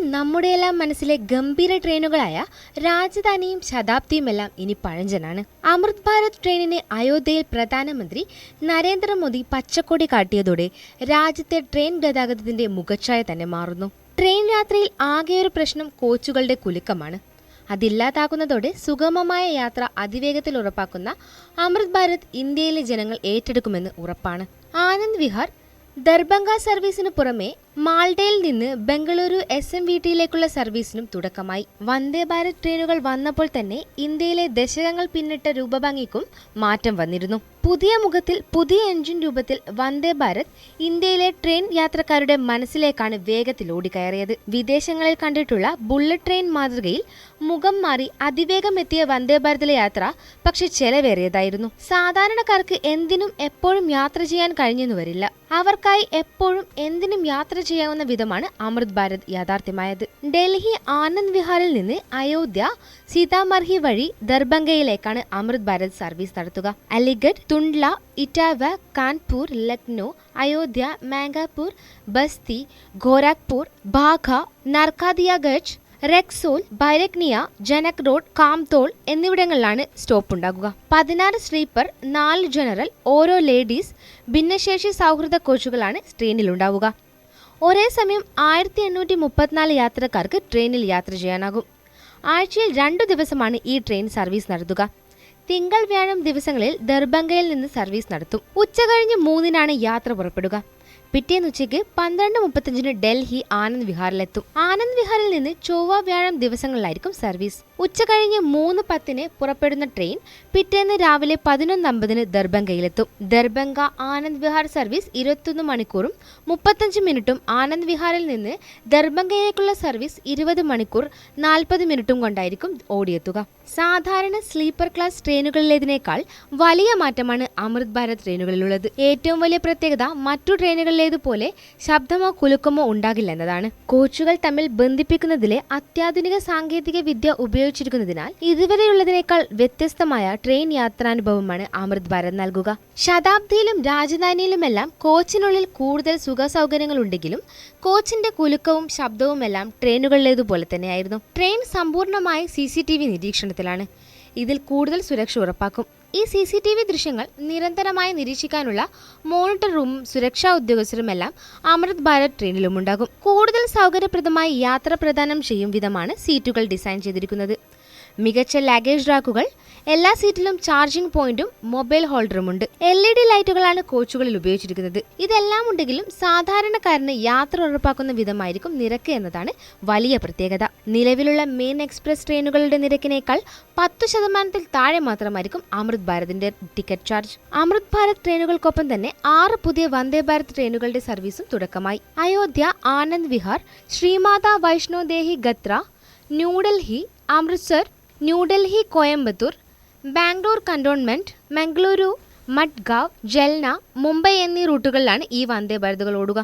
നമ്മുടെയെല്ലാം മനസ്സിലെ ഗംഭീര ട്രെയിനുകളായ രാജധാനിയും ശതാബ്ദിയുമെല്ലാം ഇനി പഴഞ്ചനാണ്. അമൃത് ഭാരത് ട്രെയിനിന് അയോധ്യയിൽ പ്രധാനമന്ത്രി നരേന്ദ്രമോദി പച്ചക്കൊടി കാട്ടിയതോടെ രാജ്യത്തെ ട്രെയിൻ ഗതാഗതത്തിന്റെ മുഖച്ഛായ തന്നെ മാറുന്നു. ട്രെയിൻ യാത്രയിൽ ആകെയൊരു പ്രശ്നം കോച്ചുകളുടെ കുലുക്കമാണ്. അതില്ലാതാകുന്നതോടെ സുഗമമായ യാത്ര അതിവേഗത്തിൽ ഉറപ്പാക്കുന്ന അമൃത് ഭാരത് ഇന്ത്യയിലെ ജനങ്ങൾ ഏറ്റെടുക്കുമെന്ന് ഉറപ്പാണ്. ആനന്ദ് വിഹാർ ദർഭംഗ സർവീസിന് പുറമെ മാൾഡയിൽ നിന്ന് ബംഗളൂരു എസ് എം വി ടിയിലേക്കുള്ള സർവീസിനും തുടക്കമായി. വന്ദേ ഭാരത് ട്രെയിനുകൾ വന്നപ്പോൾ തന്നെ ഇന്ത്യയിലെ ദശകങ്ങൾ പിന്നിട്ട രൂപഭംഗിക്കും മാറ്റം വന്നിരുന്നു. പുതിയ മുഖത്തിൽ പുതിയ എഞ്ചിൻ രൂപത്തിൽ വന്ദേ ഭാരത് ഇന്ത്യയിലെ ട്രെയിൻ യാത്രക്കാരുടെ മനസ്സിലേക്കാണ് വേഗത്തിൽ ഓടിക്കയറിയത്. വിദേശങ്ങളിൽ കണ്ടിട്ടുള്ള ബുള്ളറ്റ് ട്രെയിൻ മാതൃകയിൽ മുഖം മാറി അതിവേഗം എത്തിയ വന്ദേ ഭാരതിലെ യാത്ര പക്ഷെ ചെലവേറിയതായിരുന്നു. സാധാരണക്കാർക്ക് എന്തിനും എപ്പോഴും യാത്ര ചെയ്യാൻ കഴിഞ്ഞെന്നു വരില്ല. അവർക്കായി എപ്പോഴും എന്തിനും യാത്ര ചെയ്യാവുന്ന വിധമാണ് അമൃത് ഭാരത് യാഥാർത്ഥ്യമായത്. ഡൽഹി ആനന്ദ് വിഹാറിൽ നിന്ന് അയോധ്യ സീതാമർഹി വഴി ദർഭംഗയിലേക്കാണ് അമൃത് ഭാരത് സർവീസ് നടത്തുക. അലിഗഡ് തുണ്ട്ല ഇറ്റാവ കാൺപൂർ ലക്നോ അയോധ്യ മാംഗാപൂർ ബസ്തി ഗോരഖ്പൂർ ബാഘ നർക്കാദിയഗഡ് റെക്സോൽ ബൈരക്നിയ ജനക് റോഡ് കാംതോൾ എന്നിവിടങ്ങളിലാണ് സ്റ്റോപ്പ് ഉണ്ടാകുക. പതിനാറ് സ്ലീപ്പർ നാല് ജനറൽ ഓരോ ലേഡീസ് ഭിന്നശേഷി സൗഹൃദ കോച്ചുകളാണ് ട്രെയിനിൽ ഉണ്ടാവുക ഒരേ സമയം ആയിരത്തി എണ്ണൂറ്റി മുപ്പത്തിനാല് യാത്രക്കാർക്ക് ട്രെയിനിൽ യാത്ര ചെയ്യാനാകും. ആഴ്ചയിൽ രണ്ടു ദിവസമാണ് ഈ ട്രെയിൻ സർവീസ് നടത്തുക. തിങ്കൾ വ്യാഴം ദിവസങ്ങളിൽ ദർഭംഗയിൽ നിന്ന് സർവീസ് നടത്തും. ഉച്ചകഴിഞ്ഞ് മൂന്നിനാണ് യാത്ര പുറപ്പെടുക. പിറ്റേന്ന് ഉച്ചയ്ക്ക് പന്ത്രണ്ട് മുപ്പത്തഞ്ചിന് ഡൽഹി ആനന്ദ് വിഹാറിലെത്തും. ആനന്ദ് വിഹാറിൽ നിന്ന് ചൊവ്വ വ്യാഴം ദിവസങ്ങളിലായിരിക്കും സർവീസ്. ഉച്ച കഴിഞ്ഞ് മൂന്ന് പത്തിന് പുറപ്പെടുന്ന ട്രെയിൻ പിറ്റേന്ന് രാവിലെ പതിനൊന്ന് അമ്പതിന് ദർഭംഗയിലെത്തും ദർഭംഗ ആനന്ദ് വിഹാർ സർവീസ് ഇരുപത്തൊന്ന് മണിക്കൂറും മുപ്പത്തഞ്ച് മിനിറ്റും ആനന്ദ് വിഹാറിൽ നിന്ന് ദർഭംഗയിലേക്കുള്ള സർവീസ് ഇരുപത് മണിക്കൂർ നാൽപ്പത് മിനിറ്റും കൊണ്ടായിരിക്കും ഓടിയെത്തുക. സാധാരണ സ്ലീപ്പർ ക്ലാസ് ട്രെയിനുകളിലേതിനേക്കാൾ വലിയ മാറ്റമാണ് അമൃത് ഭാരത് ട്രെയിനുകളിലുള്ളത്. ഏറ്റവും വലിയ പ്രത്യേകത മറ്റു ട്രെയിനുകളിലേതുപോലെ ശബ്ദമോ കുലുക്കമോ ഉണ്ടാകില്ല എന്നതാണ് കോച്ചുകൾ തമ്മിൽ ബന്ധിപ്പിക്കുന്നതിലെ അത്യാധുനിക സാങ്കേതിക വിദ്യ ഉപയോഗിച്ചിരിക്കുന്നതിനാൽ ഇതുവരെയുള്ളതിനേക്കാൾ വ്യത്യസ്തമായ ട്രെയിൻ യാത്രാനുഭവമാണ് അമൃത് ഭാരത് നൽകുക. ശതാബ്ദിയിലും രാജധാനിയിലുമെല്ലാം കോച്ചിനുള്ളിൽ കൂടുതൽ സുഖ സൗകര്യങ്ങളുണ്ടെങ്കിലും കോച്ചിന്റെ കുലുക്കവും ശബ്ദവുമെല്ലാം ട്രെയിനുകളിലേതുപോലെ തന്നെയായിരുന്നു. ട്രെയിൻ സമ്പൂർണമായി സി നിരീക്ഷണത്തിലാണ്. ഇതിൽ കൂടുതൽ സുരക്ഷ ഉറപ്പാക്കും. ഈ സി സി ടി വി ദൃശ്യങ്ങൾ നിരന്തരമായി നിരീക്ഷിക്കാനുള്ള മോണിറ്റർ റൂമും സുരക്ഷാ ഉദ്യോഗസ്ഥരുമെല്ലാം അമൃത് ഭാരത് ട്രെയിനിലും ഉണ്ടാകും. കൂടുതൽ സൗകര്യപ്രദമായി യാത്ര പ്രദാനം ചെയ്യും വിധമാണ് സീറ്റുകൾ ഡിസൈൻ ചെയ്തിരിക്കുന്നത്. മികച്ച ലാഗേജ് റാക്കുകൾ എല്ലാ സീറ്റിലും ചാർജിംഗ് പോയിന്റും മൊബൈൽ ഹോൾഡറുമുണ്ട് എൽ ഇ ഡി ലൈറ്റുകളാണ് കോച്ചുകളിൽ ഉപയോഗിച്ചിരിക്കുന്നത്. ഇതെല്ലാം ഉണ്ടെങ്കിലും സാധാരണക്കാരന് യാത്ര ഉറപ്പാക്കുന്ന വിധമായിരിക്കും നിരക്ക് എന്നതാണ് വലിയ പ്രത്യേകത. നിലവിലുള്ള മെയിൻ എക്സ്പ്രസ് ട്രെയിനുകളുടെ നിരക്കിനേക്കാൾ പത്തു ശതമാനത്തിൽ താഴെ മാത്രമായിരിക്കും അമൃത് ഭാരതിന്റെ ടിക്കറ്റ് ചാർജ് അമൃത് ഭാരത് ട്രെയിനുകൾക്കൊപ്പം തന്നെ ആറ് പുതിയ വന്ദേ ഭാരത് ട്രെയിനുകളുടെ സർവീസും തുടക്കമായി. അയോധ്യ ആനന്ദ് വിഹാർ ശ്രീമാത വൈഷ്ണോദേഹി ഗത്ര ന്യൂഡൽഹി അമൃത്സർ ന്യൂഡൽഹി കോയമ്പത്തൂർ ബാംഗ്ലൂർ കണ്ടോൺമെന്റ് മംഗളൂരു മഡ്ഗാവ് ജൽന മുംബൈ എന്നീ റൂട്ടുകളിലാണ് ഈ വന്ദേ ഭാരതുകൾ ഓടുക.